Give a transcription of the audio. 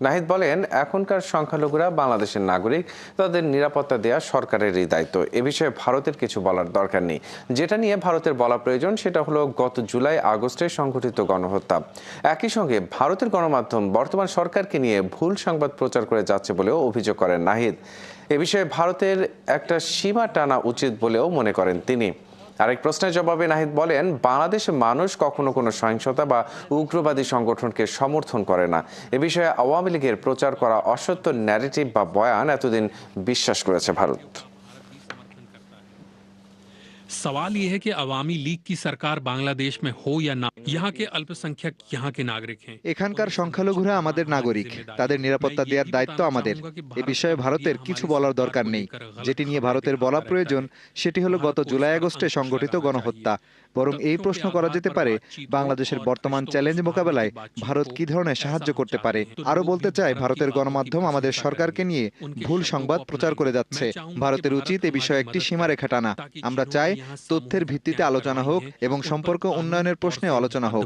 নাহিদ বলেন, এখনকার সংখ্যালঘুরা বাংলাদেশের নাগরিক, তাদের নিরাপত্তা দেওয়া সরকারেরই দায়িত্ব। এ বিষয়ে ভারতের কিছু বলার দরকার নেই। যেটা নিয়ে ভারতের বলা প্রয়োজন, সেটা হলো গত জুলাই আগস্টে সংঘটিত গণহত্যা। একই সঙ্গে ভারতের গণমাধ্যম বর্তমান সরকারকে নিয়ে ভুল সংবাদ প্রচার করে যাচ্ছে বলেও অভিযোগ করেন নাহিদ। এ বিষয়ে ভারতের একটা সীমা টানা উচিত বলেও মনে করেন তিনি। আরেক প্রশ্নের জবাবে নাহিদ বলেন, বাংলাদেশে মানুষ কখনো কোনো সহিংসতা বা উগ্রবাদী সংগঠনকে সমর্থন করে না। এ বিষয়ে আওয়ামী লীগের প্রচার করা অসত্য ন্যারেটিভ বা বয়ান এতদিন বিশ্বাস করেছে ভারত। सवाल ये है कि अवामी लीग की सरकार बांग्लादेश में हो या ना यहाँ के अल्पसंख्यक यहाँ के नागरिक हैं এখানকার সংখ্যালঘুরা আমাদের নাগরিক তাদের নিরাপত্তা দেওয়ার দায়িত্ব আমাদের এ বিষয়ে ভারতের কিছু বলার দরকার নেই যেটি নিয়ে ভারতের বলা প্রয়োজন সেটি হলো গত জুলাই আগস্টে সংগঠিত গণহত্যা বরং এই প্রশ্ন করা যেতে পারে বাংলাদেশের বর্তমান চ্যালেঞ্জ মোকাবেলায় ভারত কি ধরনের সাহায্য করতে পারে আরো বলতে চাই ভারতের গণমাধ্যম আমাদের সরকারকে নিয়ে ভুল সংবাদ প্রচার করে যাচ্ছে ভারতের উচিত এ বিষয়ে একটি সীমারেখা টানা আমরা চাই তথ্যের ভিত্তিতে আলোচনা হোক এবং সম্পর্ক উন্নয়নের প্রশ্নে আলোচনা হোক।